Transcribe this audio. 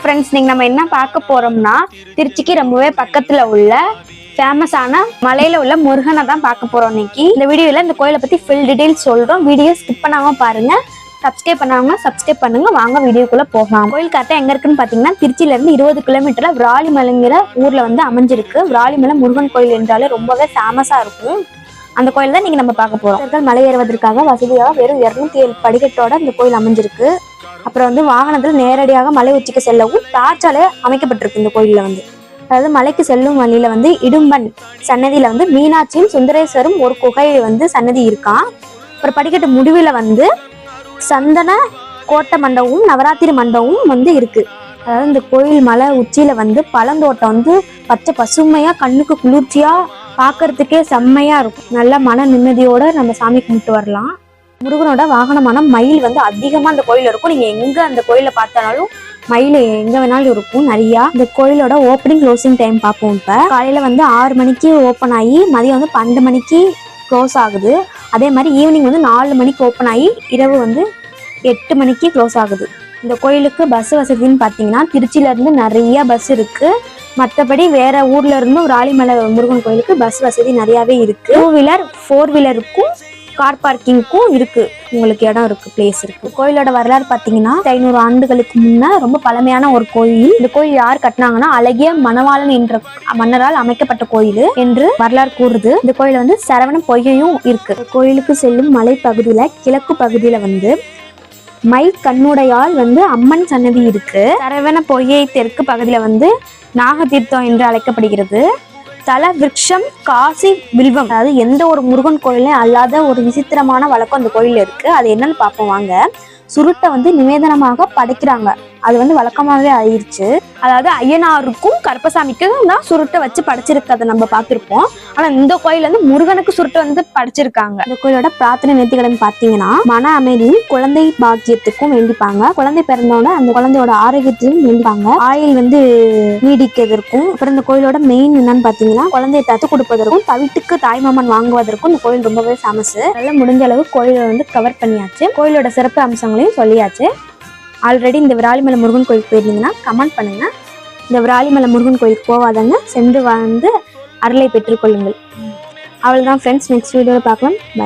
Friends நீங்க நம்ம என்ன பார்க்க போறோம்னா திருச்சிக்கு ரொம்பவே பக்கத்துல உள்ள ஃபேமஸான மலையில உள்ள முருகனை தான் பார்க்க போறோம் இன்னைக்கு. இந்த வீடியோவில் இந்த கோயிலை பத்தி ஃபுல் டீட்டெயில்ஸ் சொல்கிறோம் வீடியோ ஸ்கிப் பண்ணாம பாருங்க. சப்ஸ்கிரைப் பண்ணாம சப்ஸ்கிரைப் பண்ணுங்க. வாங்க வீடியோக்குள்ளே போகலாம். கோயில் கரெக்டாக எங்கே இருக்குன்னு பாத்தீங்கன்னா திருச்சியிலேருந்து இருபது கிலோமீட்டரில் விராலிமலைங்கிற ஊர்ல வந்து அமைஞ்சிருக்கு. விராலிமலை முருகன் கோயில் என்றாலே ரொம்பவே ஃபேமஸாக இருக்கும். அந்த கோயில் தான் நீங்க நம்ம பார்க்க போகிறோம் மலை ஏறுவதற்காக வசதியாக வெறும் இருநூத்தி ஏழு படிக்கட்டோட இந்த கோயில் அமைஞ்சிருக்கு. அப்புறம் வந்து வாகனத்தில் நேரடியாக மலை உச்சிக்கு செல்லவும் தார்ச்சாலை அமைக்கப்பட்டிருக்கு இந்த கோயிலில் வந்து. அதாவது மலைக்கு செல்லும் வழியில வந்து இடும்பன் சன்னதியில வந்து மீனாட்சியும் சுந்தரேஸ்வரும் ஒரு குகை வந்து சன்னதி இருக்கான். அப்புறம் படிக்கட்டு முடிவில் வந்து சந்தன கோட்டை மண்டபமும் நவராத்திரி மண்டபமும் வந்து இருக்கு. அதாவது இந்த கோயில் மலை உச்சியில வந்து பழந்தோட்டம் வந்து பச்சை பசுமையா கண்ணுக்கு குளிர்ச்சியா பார்க்கறதுக்கே செம்மையா இருக்கும். நல்ல மன நிம்மதியோட நம்ம சாமி கும்பிட்டு வரலாம். முருகனோட வாகனமான மயில் வந்து அதிகமா அந்த கோயிலில் இருக்கும். நீங்க எங்க அந்த கோயில பார்த்தாலும் மயில் எங்க வேணாலும் இருக்கும். நிறையா இந்த கோயிலோட ஓப்பனிங் க்ளோசிங் டைம் பார்ப்போம் இப்ப. காலையில வந்து ஆறு மணிக்கு ஓப்பன் ஆகி மதியம் வந்து பன்னெண்டு மணிக்கு க்ளோஸ் ஆகுது. அதே மாதிரி ஈவினிங் வந்து நாலு மணிக்கு ஓப்பன் ஆகி இரவு வந்து எட்டு மணிக்கு க்ளோஸ் ஆகுது. இந்த கோயிலுக்கு பஸ் வசதின்னு பார்த்தீங்கன்னா திருச்சியிலேருந்து நிறையா பஸ் இருக்குது மற்றபடி வேற ஊர்ல இருந்தும் ராலிமலை முருகன் கோயிலுக்கு பஸ் வசதி நிறையாவே இருக்கு. டூ வீலர் ஃபோர் வீலருக்கும் கார் பார்க்கிங்க்கும் இருக்கு. உங்களுக்கு இடம் இருக்கு பிளேஸ் இருக்கு. கோயிலோட வரலாறு பார்த்தீங்கன்னா ஐநூறு ஆண்டுகளுக்கு முன்ன ரொம்ப பழமையான ஒரு கோயில். இந்த கோயில் யார் கட்டினாங்கன்னா அழகிய மணவாளன் என்ற மன்னரால் அமைக்கப்பட்ட கோயில் என்று வரலாறு கூறுது. இந்த கோயில் வந்து சரவண பொய்யையும் இருக்கு. கோயிலுக்கு செல்லும் மலை பகுதியில கிழக்கு பகுதியில வந்து மை கண்ணுடையால் வந்து அம்மன் சன்னதி இருக்கு. சரவண பொய்யை தெற்கு பகுதியில வந்து நாகதீர்த்தம் என்று அழைக்கப்படுகிறது. தல விரக்ஷம் காசி வில்வம். அதாவது எந்த ஒரு முருகன் கோயிலையும் அல்லாத ஒரு விசித்திரமான வழக்கம் அந்த கோயில்ல இருக்கு. அது என்னன்னு பார்ப்போம் வாங்க. சுருட்டை வந்து நிவேதனமாக படைக்கிறாங்க. அது வந்து வழக்கமாகவே ஆயிடுச்சு அதாவது ஐயனாருக்கும் கருப்பசாமிக்கும் தான் சுருட்டை வச்சு படைச்சிருக்கதை நம்ம பார்த்துருப்போம். ஆனால் இந்த கோயில் வந்து முருகனுக்கு சுருட்டை வந்து படைச்சிருக்காங்க. இந்த கோயிலோட பிரார்த்தனை நேர்த்திகடன் பார்த்தீங்கன்னா மன அமைதியும் குழந்தை பாக்கியத்துக்கும் வேண்டிப்பாங்க. குழந்தை பிறந்தோட அந்த குழந்தையோட ஆரோக்கியத்தையும் வேண்டிப்பாங்க. ஆயில் வந்து நீடிக்கிறதுக்கும் அப்புறம் இந்த கோயிலோட மெயின் என்னன்னு பார்த்தீங்கன்னா குழந்தையை தத்து கொடுப்பதற்கும் தவிட்டுக்கு தாய்மாமன் வாங்குவதற்கும் இந்த கோயில் ரொம்பவே ஃபேமஸ் அதெல்லாம் முடிஞ்ச அளவு கோயிலை வந்து கவர் பண்ணியாச்சு. கோயிலோட சிறப்பு அம்சங்களையும் சொல்லியாச்சு. ஆல்ரெடி இந்த விராலிமலை முருகன் கோயிலுக்கு போயிருந்தீங்கன்னா கமெண்ட் பண்ணுங்கள் இந்த விராலிமலை முருகன் கோயிலுக்கு போகாதங்க சென்று வந்து அருளை பெற்றுக்கொள்ளுங்கள் அவ்வளோதான் ஃப்ரெண்ட்ஸ் நெக்ஸ்ட் வீடியோவில் பார்க்கலாம். Bye.